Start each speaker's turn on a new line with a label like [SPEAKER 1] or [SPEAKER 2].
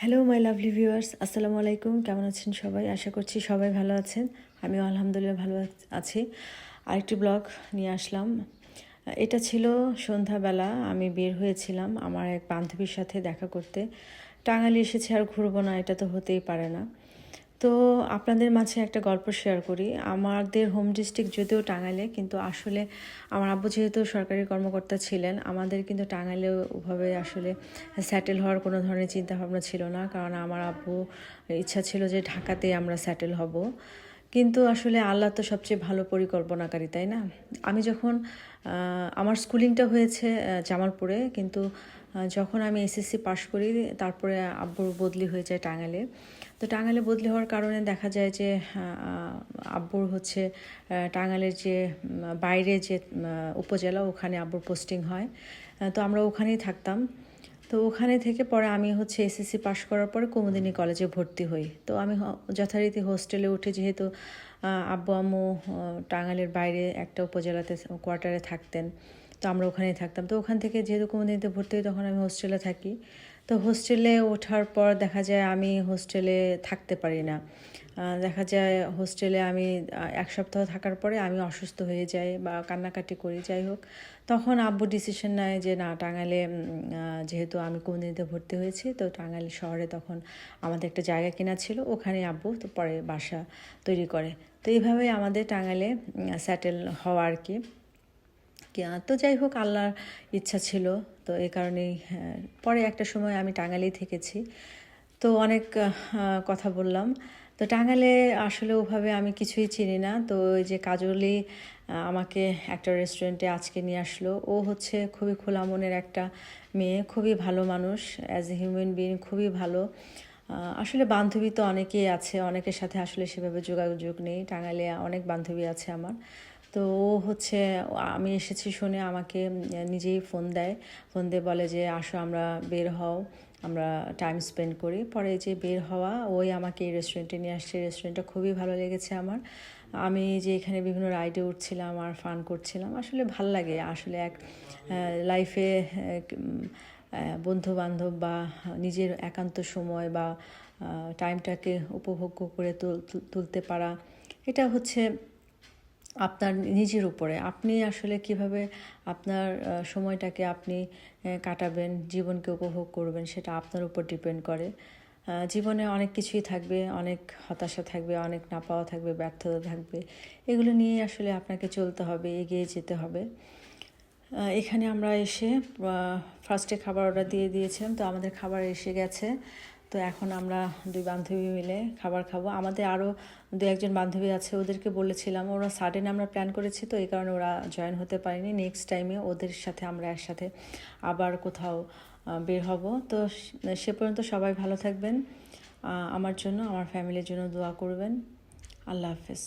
[SPEAKER 1] Hello my lovely viewers আসসালামু আলাইকুম কেমন আছেন সবাই? আশা করছি সবাই ভালো আছেন। আমিও আলহামদুলিল্লাহ ভালো আছি আরেকটি ব্লগ নিয়ে আসলাম। এটা ছিল সন্ধ্যাবেলা। আমি বের হয়েছিলাম আমার এক বান্ধবীর সাথে দেখা করতে। টাঙালি এসেছে আর ঘুরবো না, এটা তো হতেই পারে না। তো আপনাদের মাঝে একটা গল্প শেয়ার করি। আমাদের হোম ডিস্ট্রিক্ট যদিও টাঙ্গাইলে, কিন্তু আসলে আমার আব্বু যেহেতু সরকারি কর্মকর্তা ছিলেন, আমাদের কিন্তু টাঙ্গাইলে ওভাবে আসলে স্যাটেল হওয়ার কোনো ধরনের চিন্তাভাবনা ছিল না। কারণ আমার আব্বু, ইচ্ছা ছিল যে ঢাকাতে আমরা স্যাটেল হব। কিন্তু আসলে আল্লাহ তো সবচেয়ে ভালো পরিকল্পনাকারী তাই না? আমি যখন আমার স্কুলিংটা হয়েছে জামালপুরে কিন্তু যখন আমি এসএসসি পাশ করি তারপরে আব্বুর বদলি হয়ে যায় টাঙ্গালে তো টাঙ্গালে বদলি হওয়ার কারণে দেখা যায় যে আব্বুর হচ্ছে আহ, টাঙ্গাইলের যে বাইরে যে উপজেলা ওখানে আব্বুর পোস্টিং হয়। তো আমরা ওখানেই থাকতাম। তো ওখানে থেকে পরে আমি হচ্ছে এসএসসি পাশ করার পরে কুমুদিনী কলেজে ভর্তি হই। তো আমি যথারীতি হোস্টেলে উঠে যেহেতু আব্বু, আম্মু টাঙ্গালের বাইরে একটা উপজেলাতে কোয়ার্টারে থাকতেন। তো আমরা ওখানেই থাকতাম। তো ওখান থেকে যেহেতু কুমুদিনীতে ভর্তি হই, তখন আমি হোস্টেলে থাকি। তো হোস্টেলে ওঠার পর দেখা যায় আমি হোস্টেলে থাকতে পারি না। দেখা যায় হোস্টেলে আমি এক সপ্তাহ থাকার পরে আমি অসুস্থ হয়ে যাই বা কান্নাকাটি করি, যাই হোক। তখন আব্বু ডিসিশন নেয় যে, না, টাঙ্গাইলে যেহেতু আমি কুমদিনীতে ভর্তি হয়েছি, তো টাঙ্গাইল শহরে তখন আমাদের একটা জায়গা কেনা ছিল ওখানে আব্বু তো পরে বাসা তৈরি করে। তো এইভাবেই আমাদের টাঙ্গাইলে স্যাটেল হওয়া আর কি। তো যাই হোক আল্লাহর ইচ্ছা ছিল। তো এই কারণেই হ্যাঁ, পরে একটা সময় আমি টাঙ্গাইলেই থেকেছি। তো অনেক কথা বললাম। তো টাঙ্গাইলে আসলে ওভাবে আমি কিছুই চিনি না। তো ওই যে কাজলি আমাকে একটা রেস্টুরেন্টে আজকে নিয়ে আসলো। ও হচ্ছে খুবই খোলা মনের একটা মেয়ে খুবই ভালো মানুষ অ্যাজ এ হিউম্যান বিং খুবই ভালো। আসলে বান্ধবী তো অনেকেই আছে অনেকের সাথে আসলে সেভাবে যোগাযোগ নেই। টাঙ্গাইলে অনেক বান্ধবী আছে আমার। তো ও হচ্ছে, আমি এসেছি শুনে আমাকে নিজেই ফোন দেয়। ফোন দিয়ে বলে যে, আসো আমরা বের হও, আমরা টাইম স্পেন্ড করি। পরে যে বের হওয়া, ওই আমাকে এই রেস্টুরেন্টে নিয়ে আসছে। রেস্টুরেন্টটা খুবই ভালো লেগেছে আমার। আমি যে এখানে বিভিন্ন রাইডে উঠছিলাম আর ফান করছিলাম। আসলে ভালো লাগে। আসলে এক লাইফে বন্ধু বান্ধব বা নিজের একান্ত সময় বা টাইমটাকে উপভোগ্য করে তুল- তুল- তুলতে পারা, এটা হচ্ছে আপনার নিজের উপরে। আপনি আসলে কীভাবে আপনার সময়টাকে আপনি কাটাবেন, জীবনকে উপভোগ করবেন সেটা আপনার উপর ডিপেন্ড করে। জীবনে অনেক কিছুই থাকবে, অনেক হতাশা থাকবে, অনেক না পাওয়া থাকবে, ব্যর্থতা থাকবে। এগুলো নিয়ে আসলে আপনাকে চলতে হবে, এগিয়ে যেতে হবে। এখানে আমরা এসে ফার্স্টে খাবার অর্ডার দিয়ে দিয়েছিলাম, তো আমাদের খাবার এসে গেছে। তো এখন আমরা দুই বান্ধবী মিলে খাবার খাব। আমাদের আরও দু একজন বান্ধবী আছে, ওদেরকে বলেছিলাম, ওরা সাডেন আমরা প্ল্যান করেছি তো, এই কারণে ওরা জয়েন হতে পারেনি। নেক্সট টাইমে ওদের সাথে আমরা একসাথে আবার কোথাও বের হব। তো সে পর্যন্ত সবাই ভালো থাকবেন। আমার জন্য, আমার ফ্যামিলির জন্য দোয়া করবেন। আল্লাহ হাফেজ।